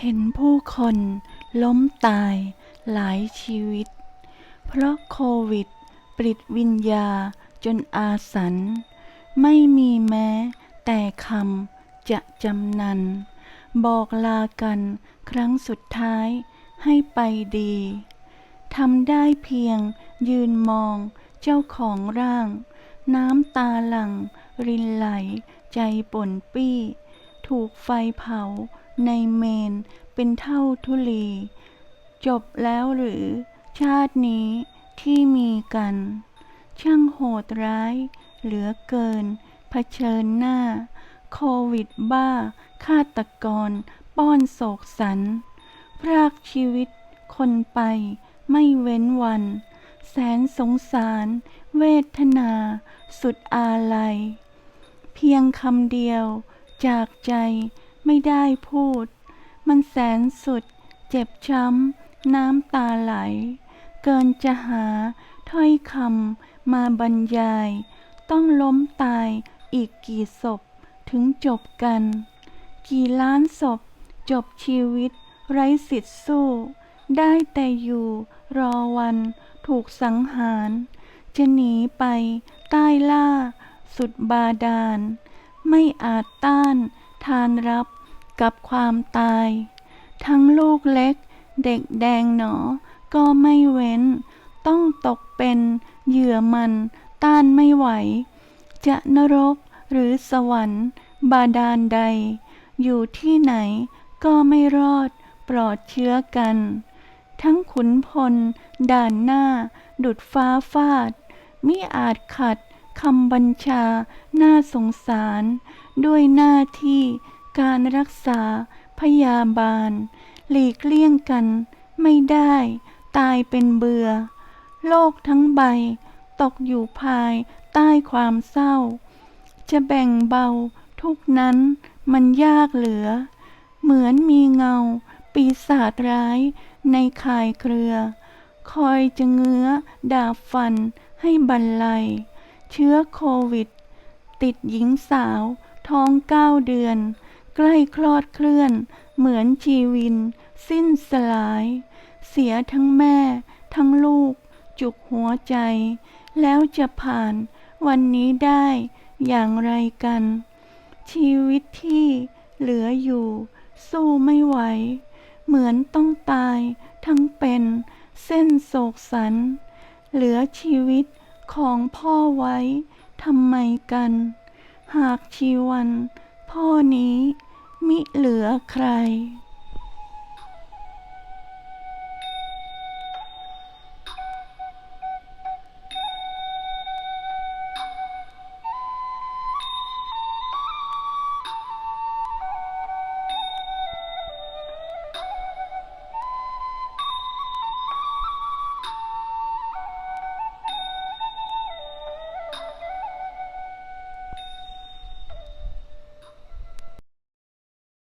เห็นผู้คนล้มตายหลายชีวิต เพราะโควิดปลิดวิญญาจนอาสัน ไม่มีแม้แต่คำจะจำนัน บอกลากันครั้งสุดท้ายให้ไปดีทำได้เพียงยืนมองเจ้าของร่าง น้ำตาหลั่งรินไหลใจป่นปี้ ถูกไฟเผาในเมนเป็นเท่าทุลี จบแล้วหรือ ชาตินี้ที่มีกัน ช่างโหดร้าย เหลือเกินเผชิญหน้า โควิดบ้าฆาตกร ป้อนโศกสัน พรากชีวิตคนไปไม่เว้นวัน แสนสงสาร เวทนา สุดอาลัย เพียงคำเดียว จากใจไม่ได้พูด มันแสนสุด เจ็บช้ำ น้ำตาไหล เกินจะหาถ้อยคำมาบรรยาย ต้องล้มตายอีกกี่ศพถึงจบกัน กี่ล้านศพจบชีวิต ไร้สิทธิ์สู้ ได้แต่อยู่รอวันถูกสังหาร จะหนีไปใต้ล่า สุดบาดาล ไม่อาจต้าน ทานรับกับความตาย ทั้งลูกเล็ก เด็กแดงหนอ ก็ไม่เว้น ต้องตกเป็นเหยื่อมันต้านไม่ไหว จะนรกหรือสวรรค์บาดาลใด อยู่ที่ไหนก็ไม่รอดปลอดเชื้อกัน ทั้งขุนพล ด่านหน้า ดุดฟ้าฟาดมิอาจขัด คำบัญชาหน้าสงสาร ด้วยหน้าที่การรักษาพยาบาล หลีกเลี่ยงกันไม่ได้ ตายเป็นเบื่อโลกทั้งใบ ตกอยู่ภายใต้ความเศร้า จะแบ่งเบาทุกนั้นมันยากเหลือ เหมือนมีเงา ปีศาจร้ายในข่ายเครือ คอยจะเงื้อดาบฟันให้บรรลัย เชื้อโควิด ติดหญิงสาว ท้องเก้าเดือน ใกล้คลอดเคลื่อน เหมือนชีวิน สิ้นสลาย เสียทั้งแม่ ทั้งลูก จุกหัวใจ แล้วจะผ่านวันนี้ได้อย่างไรกัน ชีวิตที่เหลืออยู่ สู้ไม่ไหว เหมือนต้องตายทั้งเป็นเส้นโศกสัน เหลือชีวิต ของพ่อไว้ทำไมกัน หากชีวัน พ่อนี้มิเหลือใคร